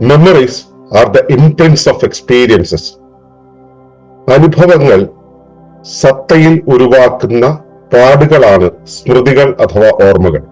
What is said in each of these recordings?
Memories are the imprints of experiences അനുഭവങ്ങൾ സത്തയിൽ ഉരുവാക്കുന്ന പാടുകളാണ് സ്മൃതികൾ അഥവാ ഓർമ്മകൾ.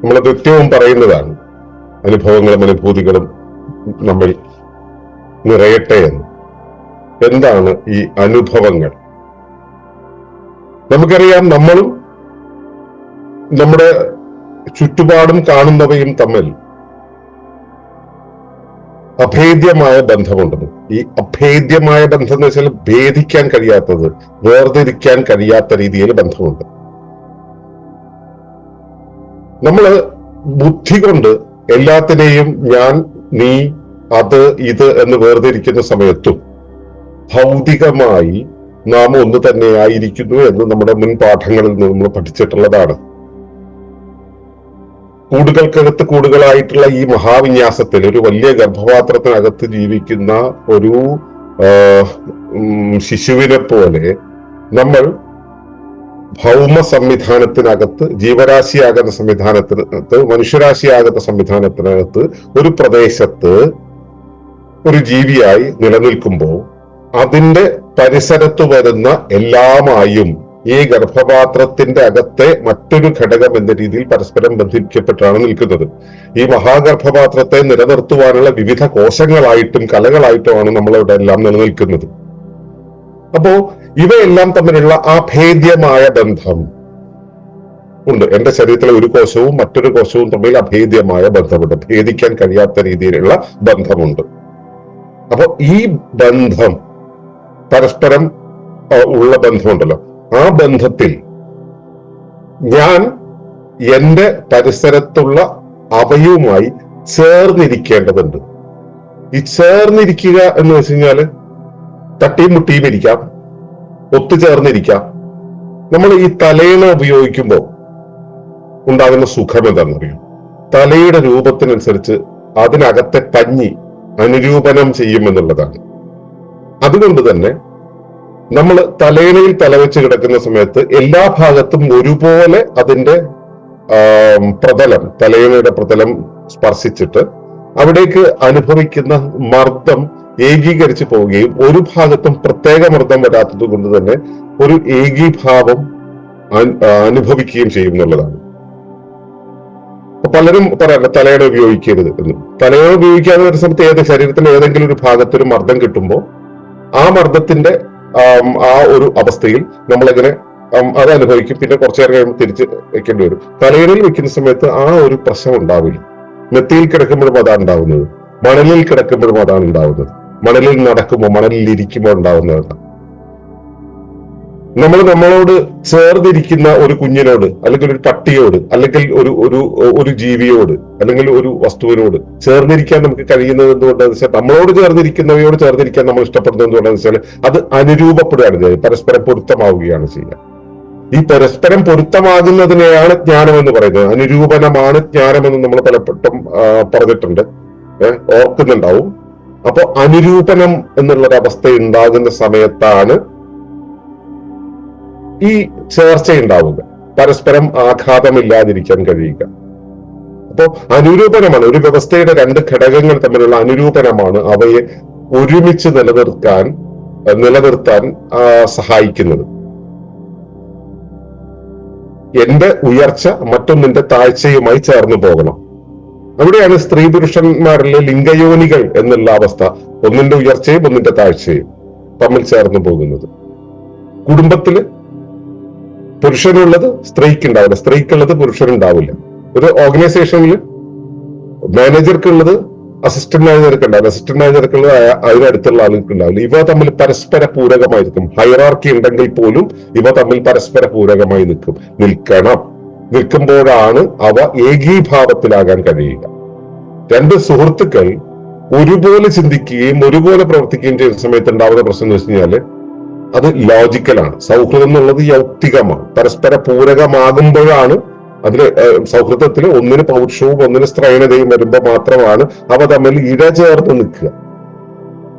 നമ്മൾ നിത്യവും പറയുന്നതാണ്. അനുഭവങ്ങളും അനുഭൂതികളും നമ്മൾ നിറയട്ടെ എന്ന്. എന്താണ് ഈ അനുഭവങ്ങൾ? നമുക്കറിയാം നമ്മളും നമ്മുടെ ചുറ്റുപാടും കാണുന്നവയും തമ്മിൽ അഭേദ്യമായ ബന്ധമുണ്ടെന്ന് ഈ അഭേദ്യമായ ബന്ധം എന്ന് വെച്ചാൽ ഭേദിക്കാൻ കഴിയാത്തത് വേർതിരിക്കാൻ കഴിയാത്ത രീതിയിൽ ബന്ധമുണ്ട്. നമ്മൾ ബുദ്ധി കൊണ്ട് എല്ലാത്തിനെയും ഞാൻ നീ അത് ഇത് എന്ന് വേർതിരിക്കുന്ന സമയത്തും ഭൗതികമായി നാം ഒന്ന് തന്നെയായിരിക്കുന്നു എന്ന് നമ്മുടെ മുൻ പാഠങ്ങളിൽ നിന്ന് നമ്മൾ പഠിച്ചിട്ടുള്ളതാണ്. കൂടുകൾക്കകത്ത് കൂടുകളായിട്ടുള്ള ഈ മഹാവിന്യാസത്തിൽ ഒരു വലിയ ഗർഭപാത്രത്തിനകത്ത് ജീവിക്കുന്ന ഒരു ശിശുവിനെ പോലെ നമ്മൾ ഭൗമ സംവിധാനത്തിനകത്ത് ജീവരാശിയാകുന്ന സംവിധാനത്തിനകത്ത് മനുഷ്യരാശിയാകുന്ന സംവിധാനത്തിനകത്ത് ഒരു പ്രദേശത്ത് ഒരു ജീവിയായി നിലനിൽക്കുമ്പോൾ അതിന്റെ പരിസരത്ത് വരുന്ന എല്ലാമായും ഈ ഗർഭപാത്രത്തിന്റെ അകത്തെ മറ്റൊരു ഘടകം എന്ന രീതിയിൽ പരസ്പരം ബന്ധിപ്പിക്കപ്പെട്ടാണ് നിൽക്കുന്നത്. ഈ മഹാഗർഭപാത്രത്തെ നിലനിർത്തുവാനുള്ള വിവിധ കോശങ്ങളായിട്ടും കലകളായിട്ടുമാണ് നമ്മളിവിടെ എല്ലാം നിലനിൽക്കുന്നത്. അപ്പോ ഇവയെല്ലാം തമ്മിലുള്ള ആ ഭേദ്യമായ ബന്ധം ഉണ്ട്. എന്റെ ശരീരത്തിലെ ഒരു കോശവും മറ്റൊരു കോശവും തമ്മിൽ അഭേദ്യമായ ബന്ധമുണ്ട്. ഭേദിക്കാൻ കഴിയാത്ത രീതിയിലുള്ള ബന്ധമുണ്ട്. അപ്പൊ ഈ ബന്ധം പരസ്പരം ഉള്ള ബന്ധമുണ്ടല്ലോ. ആ ബന്ധത്തിൽ ഞാൻ എന്റെ പരിസരത്തുള്ള അവയുമായി ചേർന്നിരിക്കേണ്ടതുണ്ട്. ഈ ചേർന്നിരിക്കുക എന്ന് വെച്ച് കഴിഞ്ഞാൽ തട്ടിയും മുട്ടിയും ഇരിക്കാം. ഒത്തുചേർന്നിരിക്കാം. നമ്മൾ ഈ തലേണ ഉപയോഗിക്കുമ്പോൾ ഉണ്ടാകുന്ന സുഖം എന്താണെന്നറിയാം തലയുടെ രൂപത്തിനനുസരിച്ച് അതിനകത്തെ പഞ്ഞി അനുരൂപനം ചെയ്യുമെന്നുള്ളതാണ്. അതുകൊണ്ട് തന്നെ നമ്മൾ തലേണയിൽ തലവെച്ച് കിടക്കുന്ന സമയത്ത് എല്ലാ ഭാഗത്തും ഒരുപോലെ അതിന്റെ പ്രതലം തലേണയുടെ പ്രതലം സ്പർശിച്ചിട്ട് അവിടേക്ക് അനുഭവിക്കുന്ന മർദ്ദം ഏകീകരിച്ചു പോവുകയും ഒരു ഭാഗത്തും പ്രത്യേക മർദ്ദം വരാത്തത് കൊണ്ട് തന്നെ ഒരു ഏകീഭാവം അനുഭവിക്കുകയും ചെയ്യും എന്നുള്ളതാണ്. പലരും പറയാറുണ്ട് തലയുടെ ഉപയോഗിക്കരുത് എന്ന്. തലയുടെ ഉപയോഗിക്കാതെ ഒരു സമയത്ത് ഏത് ശരീരത്തിന്റെ ഏതെങ്കിലും ഒരു ഭാഗത്തൊരു മർദ്ദം കിട്ടുമ്പോൾ ആ മർദ്ദത്തിന്റെ ആ ഒരു അവസ്ഥയിൽ നമ്മളിങ്ങനെ അത് അനുഭവിക്കും. പിന്നെ കുറച്ചു നേരം കഴിയുമ്പോൾ തിരിച്ച് വെക്കേണ്ടി വരും. തലയിടയിൽ വെക്കുന്ന സമയത്ത് ആ ഒരു പ്രശ്നം ഉണ്ടാവില്ല. നെത്തിയിൽ കിടക്കുമ്പോഴും അതാണ് ഉണ്ടാവുന്നത്. മണലിൽ കിടക്കുമ്പോഴും അതാണ് ഉണ്ടാവുന്നത്. മണലിൽ നടക്കുമ്പോൾ മണലിൽ ഇരിക്കുമ്പോൾ ഉണ്ടാവുന്നതാണ് നമ്മൾ നമ്മളോട് ചേർന്നിരിക്കുന്ന ഒരു കുഞ്ഞിനോട് അല്ലെങ്കിൽ ഒരു പട്ടിയോട് അല്ലെങ്കിൽ ഒരു ഒരു ഒരു ജീവിയോട് അല്ലെങ്കിൽ ഒരു വസ്തുവിനോട് ചേർന്നിരിക്കാൻ നമുക്ക് കഴിയുന്നത് എന്തുകൊണ്ടാണെന്ന് വെച്ചാൽ നമ്മളോട് ചേർന്നിരിക്കുന്നവയോട് ചേർന്നിരിക്കാൻ നമ്മൾ ഇഷ്ടപ്പെടുന്നത് എന്തുകൊണ്ടാണെന്ന് വെച്ചാൽ അത് അനുരൂപപ്പെടുകയാണ് ചെയ്യുന്നത് പരസ്പരം പൊരുത്തമാവുകയാണ് ചെയ്യുക. ഈ പരസ്പരം പൊരുത്തമാകുന്നതിനെയാണ് ജ്ഞാനം എന്ന് പറയുന്നത്. അനുരൂപനമാണ് ജ്ഞാനം എന്ന് നമ്മൾ പലപ്പോഴും പറഞ്ഞിട്ടുണ്ട്. ഓർക്കുന്നുണ്ടാവും. അപ്പൊ അനുരൂപനം എന്നുള്ളൊരവസ്ഥ ഉണ്ടാകുന്ന സമയത്താണ് ഈ ചേർച്ച ഉണ്ടാവുക പരസ്പരം ആഘാതമില്ലാതിരിക്കാൻ കഴിയുക. അപ്പോ അനുരൂപനമാണ് ഒരു വ്യവസ്ഥയുടെ രണ്ട് ഘടകങ്ങൾ തമ്മിലുള്ള അനുരൂപനമാണ് അവയെ ഒരുമിച്ച് നിലനിർത്താൻ നിലനിർത്താൻ സഹായിക്കുന്നത്. എന്റെ ഉയർച്ച മറ്റൊന്നിന്റെ താഴ്ചയുമായി ചേർന്ന് പോകണം. അവിടെയാണ് സ്ത്രീ പുരുഷന്മാരിലെ ലിംഗയോനികൾ എന്നുള്ള അവസ്ഥ ഒന്നിന്റെ ഉയർച്ചയും ഒന്നിന്റെ താഴ്ചയും തമ്മിൽ ചേർന്ന് പോകുന്നത്. കുടുംബത്തിൽ പുരുഷനുള്ളത് സ്ത്രീക്ക് ഉണ്ടാവില്ല സ്ത്രീക്കുള്ളത് പുരുഷനുണ്ടാവില്ല. ഒരു ഓർഗനൈസേഷനിൽ മാനേജർക്കുള്ളത് അസിസ്റ്റന്റ് മാനേജർക്ക് ഉണ്ടാവില്ല അസിസ്റ്റന്റ് മാനേജർക്കുള്ളത് അതിനടുത്തുള്ള ആളുകൾക്ക് ഉണ്ടാവില്ല ഇവ തമ്മിൽ പരസ്പര പൂരകമായിരിക്കും ഹൈറാർക്കി ഉണ്ടെങ്കിൽ പോലും ഇവ തമ്മിൽ പരസ്പര പൂരകമായി നിൽക്കും. നിൽക്കണം. നിൽക്കുമ്പോഴാണ് അവ ഏകീഭാവത്തിലാകാൻ കഴിയുക. രണ്ട് സുഹൃത്തുക്കൾ ഒരുപോലെ ചിന്തിക്കുകയും ഒരുപോലെ പ്രവർത്തിക്കുകയും ചെയ്യുന്ന സമയത്ത് ഉണ്ടാവുന്ന പ്രശ്നം എന്ന് വെച്ച് കഴിഞ്ഞാൽ അത് ലോജിക്കലാണ് സൗഹൃദം എന്നുള്ളത് യൗക്തികമാണ്. പരസ്പര പൂരകമാകുമ്പോഴാണ് അതിൽ സൗഹൃദത്തിൽ ഒന്നിന് പൗരുഷവും ഒന്നിന് സ്ത്രൈണതയും വരുമ്പോൾ മാത്രമാണ് അവ തമ്മിൽ ഇഴചേർന്ന് നിൽക്കുക.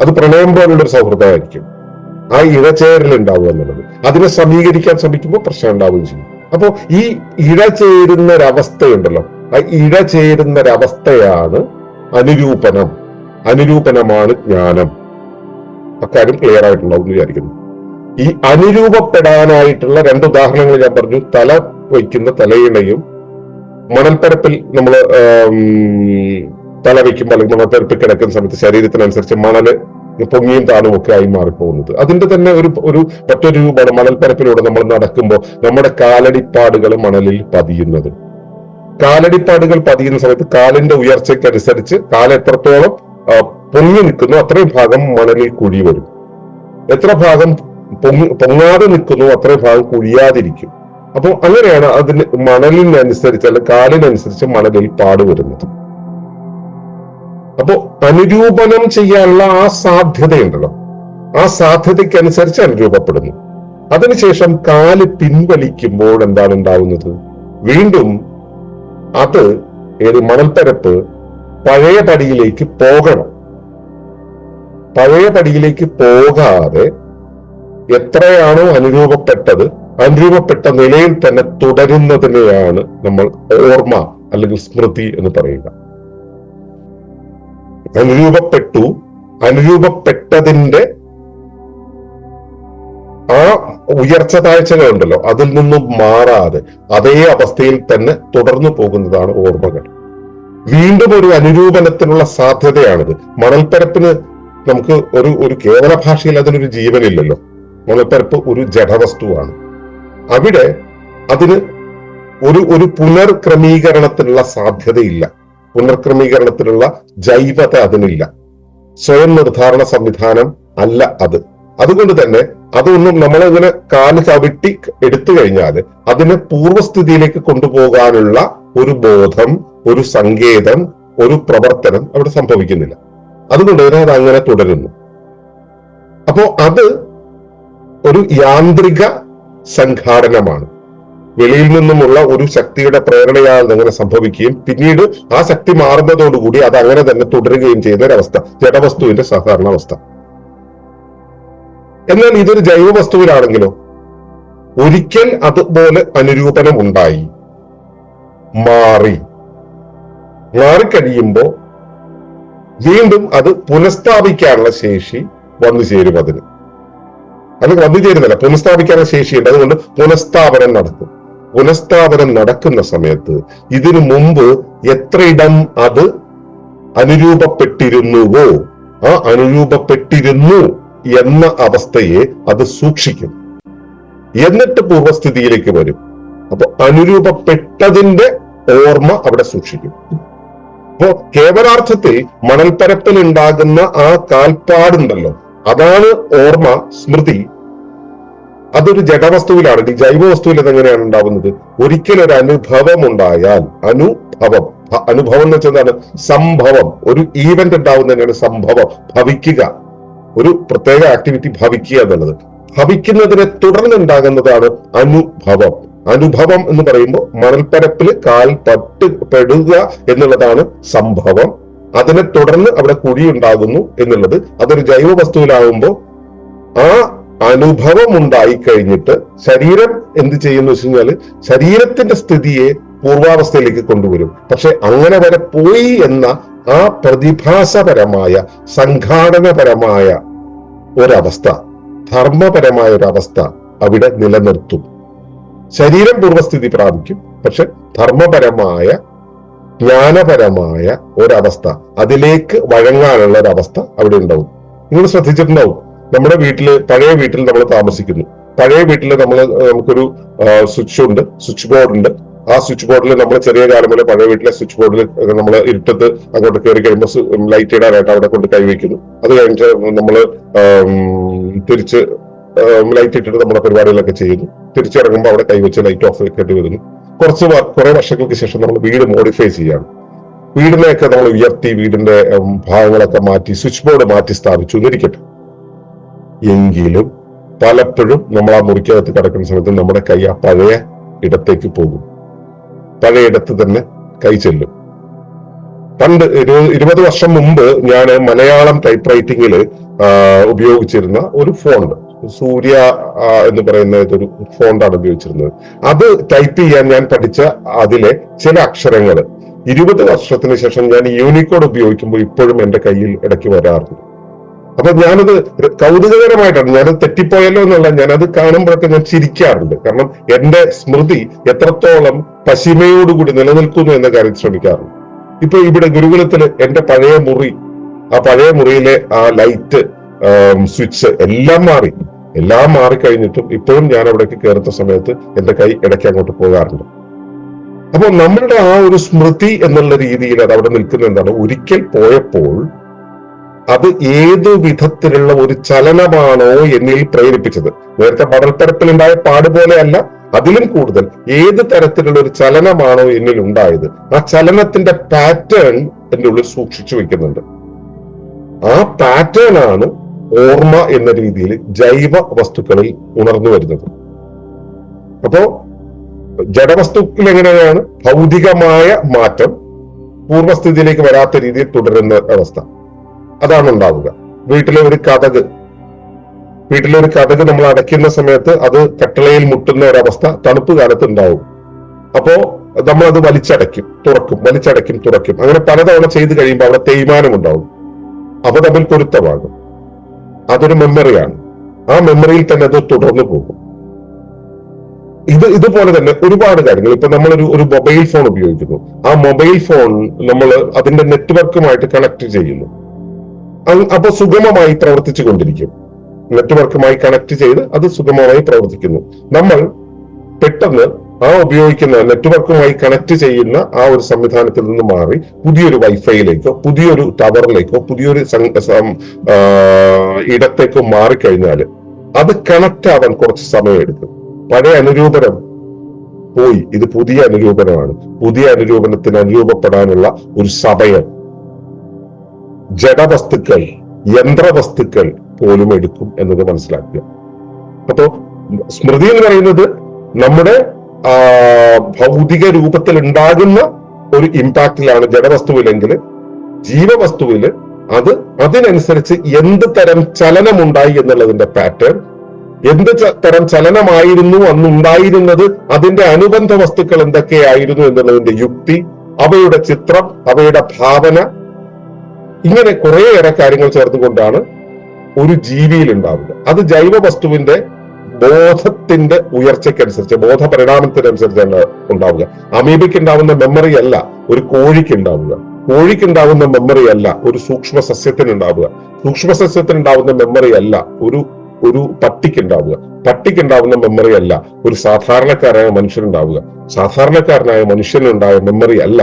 അത് പ്രണയം പോലുള്ള ഒരു സൗഹൃദമായിരിക്കും. ആ ഇഴചേരൽ ഉണ്ടാവുക എന്നുള്ളത്. അതിനെ സമീകരിക്കാൻ ശ്രമിക്കുമ്പോൾ പ്രശ്നം ഉണ്ടാവുകയും ചെയ്യും. അപ്പോ ഈ ഇഴ ചേരുന്ന ഒരവസ്ഥയുണ്ടല്ലോ ആ ഇഴ ചേരുന്ന ഒരവസ്ഥയാണ് അനുരൂപനം. അനുരൂപനമാണ് ജ്ഞാനം. അക്കാര്യം ക്ലിയർ ആയിട്ടുണ്ടാവും എന്ന് വിചാരിക്കുന്നു. ഈ അനുരൂപപ്പെടാനായിട്ടുള്ള രണ്ട് ഉദാഹരണങ്ങൾ ഞാൻ പറഞ്ഞു. തല വയ്ക്കുന്ന തലയിണയും മണൽപ്പരപ്പിൽ നമ്മൾ തല വയ്ക്കുമ്പോൾ അല്ലെങ്കിൽ മണൽപ്പരപ്പിൽ കിടക്കുന്ന സമയത്ത് ശരീരത്തിനനുസരിച്ച് മണൽ പൊങ്ങിയും താണും ഒക്കെ ആയി മാറിപ്പോകുന്നത്. അതിന്റെ തന്നെ ഒരു ഒരു മറ്റൊരു മണൽപ്പരപ്പിലൂടെ നമ്മൾ നടക്കുമ്പോൾ നമ്മുടെ കാലടിപ്പാടുകൾ മണലിൽ പതിയുന്നത്. കാലടിപ്പാടുകൾ പതിയുന്ന സമയത്ത് കാലിന്റെ ഉയർച്ചയ്ക്കനുസരിച്ച് കാല എത്രത്തോളം പൊങ്ങി നിൽക്കുന്നു അത്രയും ഭാഗം മണലിൽ കുഴി വരും. എത്ര ഭാഗം പൊങ്ങി പൊങ്ങാതെ നിൽക്കുന്നു അത്രയും ഭാഗം കുഴിയാതിരിക്കും. അപ്പോൾ അങ്ങനെയാണ് അതിന് മണലിനനുസരിച്ച് അല്ലെ കാലിനനുസരിച്ച് മണലിൽ പാട് വരുന്നത്. അപ്പോ അനുരൂപണം ചെയ്യാനുള്ള ആ സാധ്യതയുണ്ടല്ലോ. ആ സാധ്യതയ്ക്കനുസരിച്ച് അനുരൂപപ്പെടുന്നു. അതിനുശേഷം കാൽ പിൻവലിക്കുമ്പോൾ എന്താണ് ഉണ്ടാവുന്നത്? വീണ്ടും അത് ഏത് മണൽപ്പരപ്പ് പഴയ പടിയിലേക്ക് പോകണം. പഴയ പടിയിലേക്ക് പോകാതെ എത്രയാണോ അനുരൂപപ്പെട്ടത് അനുരൂപപ്പെട്ട നിലയിൽ തന്നെ തുടരുന്നതിനെയാണ് നമ്മൾ ഓർമ്മ അല്ലെങ്കിൽ സ്മൃതി എന്ന് പറയുക. അനുരൂപപ്പെട്ടു. അനുരൂപപ്പെട്ടതിന്റെ ആ ഉയർച്ച താഴ്ചകളുണ്ടല്ലോ അതിൽ നിന്നും മാറാതെ അതേ അവസ്ഥയിൽ തന്നെ തുടർന്നു പോകുന്നതാണ് ഓർമ്മകൾ. വീണ്ടും ഒരു അനുരൂപനത്തിനുള്ള സാധ്യതയാണിത്. മണൽപ്പരപ്പിന് നമുക്ക് ഒരു ഒരു കേവല ഭാഷയിൽ അതിനൊരു ജീവനില്ലല്ലോ. മണൽപ്പരപ്പ് ഒരു ജഡവസ്തുവാണ്. അവിടെ അതിന് ഒരു ഒരു പുനർക്രമീകരണത്തിനുള്ള സാധ്യതയില്ല. പുനർക്രമീകരണത്തിനുള്ള ജൈവത അതിനില്ല. സ്വയം നിർദ്ധാരണ സംവിധാനം അല്ല അത്. അതുകൊണ്ട് തന്നെ അതൊന്നും നമ്മളിങ്ങനെ കാൽ ചവിട്ടി എടുത്തു കഴിഞ്ഞാൽ അതിനെ പൂർവസ്ഥിതിയിലേക്ക് കൊണ്ടുപോകാനുള്ള ഒരു ബോധം ഒരു സങ്കേതം ഒരു പ്രവർത്തനം അവിടെ സംഭവിക്കുന്നില്ല. അതുകൊണ്ട് തന്നെ അത് അങ്ങനെ തുടരുന്നു. അപ്പോ അത് ഒരു യാന്ത്രിക സംഘാടനമാണ്. വെളിയിൽ നിന്നുമുള്ള ഒരു ശക്തിയുടെ പ്രേരണയാൽ അങ്ങനെ സംഭവിക്കുകയും പിന്നീട് ആ ശക്തി മാറുന്നതോടുകൂടി അത് അങ്ങനെ തന്നെ തുടരുകയും ചെയ്യുന്ന ഒരവസ്ഥ ജഡവസ്തുവിന്റെ സാധാരണ അവസ്ഥ. എന്നാൽ ഇതൊരു ജൈവ വസ്തുവിലാണെങ്കിലോ ഒരിക്കൽ അതുപോലെ അനുരൂപനം ഉണ്ടായി. മാറി. മാറിക്കഴിയുമ്പോ വീണ്ടും അത് പുനഃസ്ഥാപിക്കാനുള്ള ശേഷി വന്നു ചേരും അതിന്. അത് വന്നു ചേരുന്നില്ല പുനഃസ്ഥാപിക്കാനുള്ള ശേഷിയുണ്ട്. അതുകൊണ്ട് പുനഃസ്ഥാപനം നടക്കും. പുനഃസ്ഥാപനം നടക്കുന്ന സമയത്ത് ഇതിനു മുമ്പ് എത്രയിടം അത് അനുരൂപപ്പെട്ടിരുന്നുവോ? ആ അനുരൂപപ്പെട്ടിരുന്നു എന്ന അവസ്ഥയെ അത് സൂക്ഷിക്കും. എന്നിട്ട് പൂർവസ്ഥിതിയിലേക്ക് വരും. അപ്പൊ അനുരൂപപ്പെട്ടതിന്റെ ഓർമ്മ അവിടെ സൂക്ഷിക്കും. അപ്പോ കേവലാർത്ഥത്തിൽ മണൽപ്പരപ്പിൽ ഉണ്ടാകുന്ന ആ കാൽപ്പാടുണ്ടല്ലോ. അതാണ് ഓർമ്മ സ്മൃതി. അതൊരു ജഡവസ്തുവിലാണ്. ജൈവ വസ്തുവിൽ അതെങ്ങനെയാണ് ഉണ്ടാവുന്നത്? ഒരിക്കലൊരു അനുഭവം ഉണ്ടായാൽ അനുഭവം അനുഭവം എന്ന് വെച്ചാൽ എന്താണ്? സംഭവം. ഒരു ഈവന്റ് ഉണ്ടാവുന്നതിനാണ് സംഭവം. ഭവിക്കുക. ഒരു പ്രത്യേക ആക്ടിവിറ്റി ഭവിക്കുക എന്നുള്ളത്. ഭവിക്കുന്നതിനെ തുടർന്നുണ്ടാകുന്നതാണ് അനുഭവം. അനുഭവം എന്ന് പറയുമ്പോൾ മണൽപ്പരപ്പിൽ കാൽ പട്ട് പെടുക എന്നുള്ളതാണ് സംഭവം. അതിനെ തുടർന്ന് അവിടെ കുഴി ഉണ്ടാകുന്നു എന്നുള്ളത്. അതൊരു ജൈവ വസ്തുവിലാകുമ്പോൾ ആ അനുഭവം ഉണ്ടായി കഴിഞ്ഞിട്ട് ശരീരം എന്ത് ചെയ്യുന്നു വെച്ച് കഴിഞ്ഞാൽ ശരീരത്തിന്റെ സ്ഥിതിയെ പൂർവാവസ്ഥയിലേക്ക് കൊണ്ടുവരും. പക്ഷെ അങ്ങനെ വരെ പോയി എന്ന ആ പ്രതിഭാസപരമായ സംഘാടനപരമായ ഒരവസ്ഥ ധർമ്മപരമായ ഒരവസ്ഥ അവിടെ നിലനിർത്തും. ശരീരം പൂർവസ്ഥിതി പ്രാപിക്കും. പക്ഷെ ധർമ്മപരമായ ജ്ഞാനപരമായ ഒരവസ്ഥ അതിലേക്ക് വഴങ്ങാനുള്ള ഒരവസ്ഥ അവിടെ ഉണ്ടാവും. നിങ്ങൾ ശ്രദ്ധിച്ചിട്ടുണ്ടാവും. നമ്മുടെ വീട്ടിൽ പഴയ വീട്ടിൽ നമ്മൾ താമസിക്കുന്നു. പഴയ വീട്ടിൽ നമ്മൾ നമുക്കൊരു സ്വിച്ച് ഉണ്ട് സ്വിച്ച് ബോർഡ് ഉണ്ട്. ആ സ്വിച്ച് ബോർഡിൽ നമ്മൾ ചെറിയ കാലം മുതലേ പഴയ വീട്ടിലെ സ്വിച്ച് ബോർഡിൽ നമ്മൾ ഇരുട്ടത്ത് അങ്ങോട്ട് കയറി കഴിയുമ്പോൾ ലൈറ്റ് ഇടാനായിട്ട് അവിടെ കൊണ്ട് കൈവയ്ക്കുന്നു അത് കഴിഞ്ഞിട്ട് നമ്മൾ തിരിച്ച് ലൈറ്റ് ഇട്ടിട്ട് നമ്മുടെ പരിപാടികളൊക്കെ ചെയ്യുന്നു. തിരിച്ചിറങ്ങുമ്പോൾ അവിടെ കൈവച്ച് ലൈറ്റ് ഓഫ് കെട്ടി വരുന്നു കുറച്ച് കുറെ വർഷങ്ങൾക്ക് ശേഷം നമ്മൾ വീട് മോഡിഫൈ ചെയ്യാണ് വീടിനെയൊക്കെ നമ്മൾ ഉയർത്തി വീടിന്റെ ഭാഗങ്ങളൊക്കെ മാറ്റി സ്വിച്ച് ബോർഡ് മാറ്റി സ്ഥാപിച്ചു. എന്നിരിക്കട്ടെ എങ്കിലും പലപ്പോഴും നമ്മൾ ആ മുറിക്കകത്ത് കിടക്കുന്ന സമയത്ത് നമ്മുടെ കൈ ആ പഴയ ഇടത്തേക്ക് പോകും. പഴയ ഇടത്ത് തന്നെ കൈ ചെല്ലും. പണ്ട് ഇരുപത് വർഷം മുമ്പ് ഞാൻ മലയാളം ടൈപ്പ് റൈറ്റിംഗിൽ ഉപയോഗിച്ചിരുന്ന ഒരു ഫോണ്ട്. സൂര്യ എന്ന് പറയുന്ന ഇതൊരു ഫോണ്ടാണ് ഉപയോഗിച്ചിരുന്നത്. അത് ടൈപ്പ് ചെയ്യാൻ ഞാൻ പഠിച്ച അതിലെ ചില അക്ഷരങ്ങൾ ഇരുപത് വർഷത്തിന് ശേഷം ഞാൻ യൂണിക്കോഡ് ഉപയോഗിക്കുമ്പോൾ ഇപ്പോഴും എന്റെ കയ്യിൽ ഇടയ്ക്ക് വരാറുണ്ട്. അപ്പൊ ഞാനത് കൗതുകകരമായിട്ടാണ്. ഞാനത് തെറ്റിപ്പോയല്ലോ എന്നല്ല ഞാനത് കാണുമ്പോഴൊക്കെ ഞാൻ ചിരിക്കാറുണ്ട്. കാരണം എന്റെ സ്മൃതി എത്രത്തോളം പശിമയോടുകൂടി നിലനിൽക്കുന്നു എന്ന കാര്യം ശ്രമിക്കാറുണ്ട്. ഇപ്പൊ ഇവിടെ ഗുരുകുലത്തിൽ എന്റെ പഴയ മുറി ആ പഴയ മുറിയിലെ ആ ലൈറ്റ് സ്വിച്ച് എല്ലാം മാറി. എല്ലാം മാറിക്കഴിഞ്ഞിട്ടും ഇപ്പോഴും ഞാൻ അവിടേക്ക് കയറുന്ന സമയത്ത് എന്റെ കൈ ഇടയ്ക്ക് അങ്ങോട്ട് പോകാറുണ്ട്. അപ്പോൾ നമ്മളുടെ ആ ഒരു സ്മൃതി എന്നുള്ള രീതിയിൽ അത് അവിടെ നിൽക്കുന്ന എന്താണ്? ഒരിക്കൽ പോയപ്പോൾ അത് ഏതു വിധത്തിലുള്ള ഒരു ചലനമാണോ എന്നിൽ പ്രേരിപ്പിച്ചത്. നേരത്തെ മടൽപ്പരപ്പിലുണ്ടായ പാട് പോലെയല്ല അതിലും കൂടുതൽ ഏത് തരത്തിലുള്ള ഒരു ചലനമാണോ എന്നിൽ ഉണ്ടായത്. ആ ചലനത്തിന്റെ പാറ്റേൺ എന്റെ ഉള്ളിൽ സൂക്ഷിച്ചു വെക്കുന്നുണ്ട്. ആ പാറ്റേൺ ആണ് ഓർമ്മ എന്ന രീതിയിൽ ജൈവ വസ്തുക്കളിൽ ഉണർന്നു വരുന്നത്. അപ്പോ ജഡവസ്തുക്കൾ എങ്ങനെയാണ്? ഭൗതികമായ മാറ്റം പൂർവസ്ഥിതിയിലേക്ക് വരാത്ത രീതിയിൽ തുടരുന്ന അവസ്ഥ. അതാണ് ഉണ്ടാവുക വീട്ടിലെ ഒരു കഥക് വീട്ടിലെ ഒരു കഥക് നമ്മൾ അടയ്ക്കുന്ന സമയത്ത് അത് കട്ടളയിൽ മുട്ടുന്ന ഒരവസ്ഥ തണുപ്പ് കാലത്ത് ഉണ്ടാവും. അപ്പോ നമ്മൾ അത് വലിച്ചടയ്ക്കും തുറക്കും വലിച്ചടയ്ക്കും തുറക്കും. അങ്ങനെ പലതവണ ചെയ്ത് കഴിയുമ്പോൾ അവിടെ തേയ്മാനം ഉണ്ടാവും. അവ തമ്മിൽ പൊരുത്തമാകും. അതൊരു മെമ്മറിയാണ് ആ മെമ്മറിയിൽ തന്നെ അത് തുടർന്നു പോകും. ഇത് ഇതുപോലെ തന്നെ ഒരുപാട് കാര്യങ്ങൾ. ഇപ്പൊ നമ്മളൊരു ഒരു മൊബൈൽ ഫോൺ ഉപയോഗിക്കുന്നു. ആ മൊബൈൽ ഫോൺ നമ്മൾ അതിന്റെ നെറ്റ്വർക്കുമായിട്ട് കണക്ട് ചെയ്യുന്നു. അപ്പൊ സുഗമമായി പ്രവർത്തിച്ചു കൊണ്ടിരിക്കും. നെറ്റ്വർക്കുമായി കണക്ട് ചെയ്ത് അത് സുഗമമായി പ്രവർത്തിക്കുന്നു. നമ്മൾ പെട്ടെന്ന് ആ ഉപയോഗിക്കുന്ന നെറ്റ്വർക്കുമായി കണക്ട് ചെയ്യുന്ന ആ ഒരു സംവിധാനത്തിൽ നിന്ന് മാറി പുതിയൊരു വൈഫൈയിലേക്കോ പുതിയൊരു ടവറിലേക്കോ പുതിയൊരു ഇടത്തേക്കോ മാറിക്കഴിഞ്ഞാൽ അത് കണക്ട് ആവാൻ കുറച്ച് സമയം എടുക്കും പഴയ അനുരൂപനം പോയി. ഇത് പുതിയ അനുരൂപനമാണ്. പുതിയ അനുരൂപനത്തിന് അനുരൂപപ്പെടാനുള്ള ഒരു സമയം. ജഡവസ്തുക്കൾ യന്ത്രവസ്തുക്കൾ പോലും എടുക്കും എന്നത് മനസ്സിലാക്കുക. അപ്പോ സ്മൃതി എന്ന് പറയുന്നത് നമ്മുടെ ഭൗതിക രൂപത്തിൽ ഉണ്ടാകുന്ന ഒരു ഇമ്പാക്റ്റിലാണ് ജഡവസ്തുവിലെങ്കിൽ ജീവവസ്തുവിൽ അത് അതിനനുസരിച്ച് എന്ത് തരം ചലനമുണ്ടായി എന്നുള്ളതിന്റെ പാറ്റേൺ എന്ത് തരം ചലനമായിരുന്നു അന്നുണ്ടായിരുന്നത് അതിന്റെ അനുബന്ധ വസ്തുക്കൾ എന്തൊക്കെയായിരുന്നു എന്നുള്ളതിന്റെ യുക്തി അവയുടെ ചിത്രം അവയുടെ ഭാവന ഇങ്ങനെ കുറേയേറെ കാര്യങ്ങൾ ചേർത്തുകൊണ്ടാണ് ഒരു ജീവിയിൽ ഉണ്ടാവുന്നത്. അത് ജൈവ വസ്തുവിന്റെ ബോധത്തിന്റെ ഉയർച്ചയ്ക്കനുസരിച്ച് ബോധ പരിണാമത്തിനനുസരിച്ചാണ് ഉണ്ടാവുക. അമീബയ്ക്ക് ഉണ്ടാവുന്ന മെമ്മറി അല്ല ഒരു കോഴിക്ക് ഉണ്ടാവുക കോഴിക്ക് ഉണ്ടാവുന്ന മെമ്മറി അല്ല ഒരു സൂക്ഷ്മ സസ്യത്തിന് ഉണ്ടാവുക സൂക്ഷ്മ സസ്യത്തിന് ഉണ്ടാവുന്ന മെമ്മറി അല്ല ഒരു ഒരു പട്ടിക്ക് ഉണ്ടാവുക പട്ടിക്ക് ഉണ്ടാവുന്ന മെമ്മറി അല്ല ഒരു സാധാരണക്കാരനായ മനുഷ്യനുണ്ടാവുക. സാധാരണക്കാരനായ മനുഷ്യനുണ്ടായ മെമ്മറി അല്ല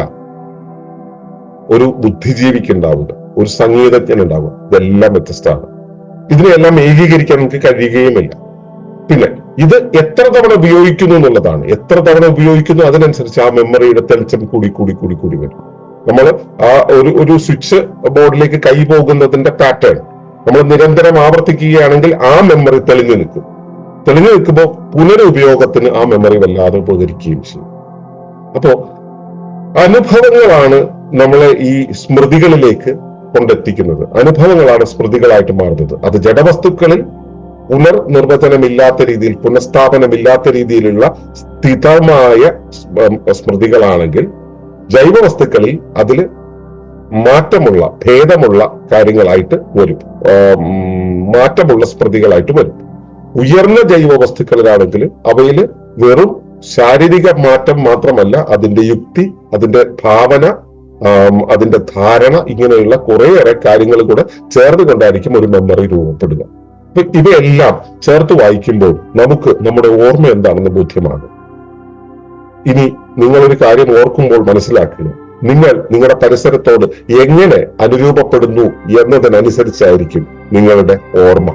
ഒരു ബുദ്ധിജീവിക്ക് ഉണ്ടാവുക ഒരു സംഗീതജ്ഞൻ ഉണ്ടാവുക ഇതെല്ലാം വ്യത്യസ്തമാണ്. ഇതിനെല്ലാം ഏകീകരിക്കാൻ നമുക്ക് കഴിയുകയുമില്ല. പിന്നെ ഇത് എത്ര തവണ ഉപയോഗിക്കുന്നു എന്നുള്ളതാണ്. എത്ര തവണ ഉപയോഗിക്കുന്നു അതിനനുസരിച്ച് ആ മെമ്മറിയുടെ തെളിച്ചം കൂടി കൂടി കൂടി കൂടി വരും. നമ്മൾ ആ ഒരു ഒരു സ്വിച്ച് ബോർഡിലേക്ക് കൈ പോകുന്നതിന്റെ പാറ്റേൺ നമ്മൾ നിരന്തരം ആവർത്തിക്കുകയാണെങ്കിൽ ആ മെമ്മറി തെളിഞ്ഞു നിൽക്കും. തെളിഞ്ഞു നിൽക്കുമ്പോൾ പുനരുപയോഗത്തിന് ആ മെമ്മറി വല്ലാതെ ഉപകരിക്കുകയും ചെയ്യും. അപ്പോ അനുഭവങ്ങളാണ് നമ്മളെ ഈ സ്മൃതികളിലേക്ക് കൊണ്ടെത്തിക്കുന്നത് അനുഭവങ്ങളാണ് സ്മൃതികളായിട്ട് മാറുന്നത്. അത് ജഡവസ്തുക്കളിൽ പുനർനിർവചനമില്ലാത്ത രീതിയിൽ പുനഃസ്ഥാപനമില്ലാത്ത രീതിയിലുള്ള സ്ഥിതമായ സ്മൃതികളാണെങ്കിൽ സ്മൃതികളാണെങ്കിൽ ജൈവവസ്തുക്കളിൽ അതിൽ മാറ്റമുള്ള ഭേദമുള്ള കാര്യങ്ങളായിട്ട് വരും. മാറ്റമുള്ള സ്മൃതികളായിട്ട് വരും. ഉയർന്ന ജൈവ വസ്തുക്കളിലാണെങ്കിൽ അവയിൽ വെറും ശാരീരിക മാറ്റം മാത്രമല്ല അതിന്റെ യുക്തി അതിന്റെ ഭാവന അതിന്റെ ധാരണ ഇങ്ങനെയുള്ള കുറേയേറെ കാര്യങ്ങൾ കൂടെ ചേർന്ന് കൊണ്ടായിരിക്കും ഒരു മെമ്മറി രൂപപ്പെടുക. ഇവയെല്ലാം ചേർത്ത് വായിക്കുമ്പോൾ നമുക്ക് നമ്മുടെ ഓർമ്മ എന്താണെന്ന് ബോധ്യമാണ് ഇനി നിങ്ങൾ ഒരു കാര്യം ഓർക്കുമ്പോൾ മനസ്സിലാക്കുക നിങ്ങൾ നിങ്ങളുടെ പരിസരത്തോട് എങ്ങനെ അനുരൂപപ്പെടുന്നു എന്നതിനനുസരിച്ചായിരിക്കും നിങ്ങളുടെ ഓർമ്മ.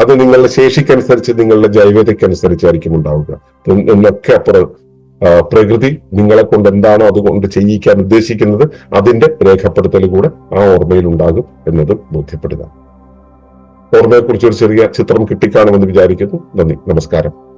അത് നിങ്ങളുടെ ശേഷിക്കനുസരിച്ച് നിങ്ങളുടെ ജൈവതയ്ക്കനുസരിച്ചായിരിക്കും ഉണ്ടാവുക. എന്നൊക്കെ അപ്പുറം പ്രകൃതി നിങ്ങളെ കൊണ്ട് എന്താണോ അതുകൊണ്ട് ചെയ്യിക്കാൻ ഉദ്ദേശിക്കുന്നത് അതിന്റെ രേഖപ്പെടുത്തൽ കൂടെ ആ ഓർമ്മയിൽ ഉണ്ടാകും എന്നത് ബോധ്യപ്പെടുക. ഓർമ്മയെക്കുറിച്ച് ഒരു ചെറിയ ചിത്രം കിട്ടിക്കാണുമെന്ന് വിചാരിക്കുന്നു. നന്ദി. നമസ്കാരം.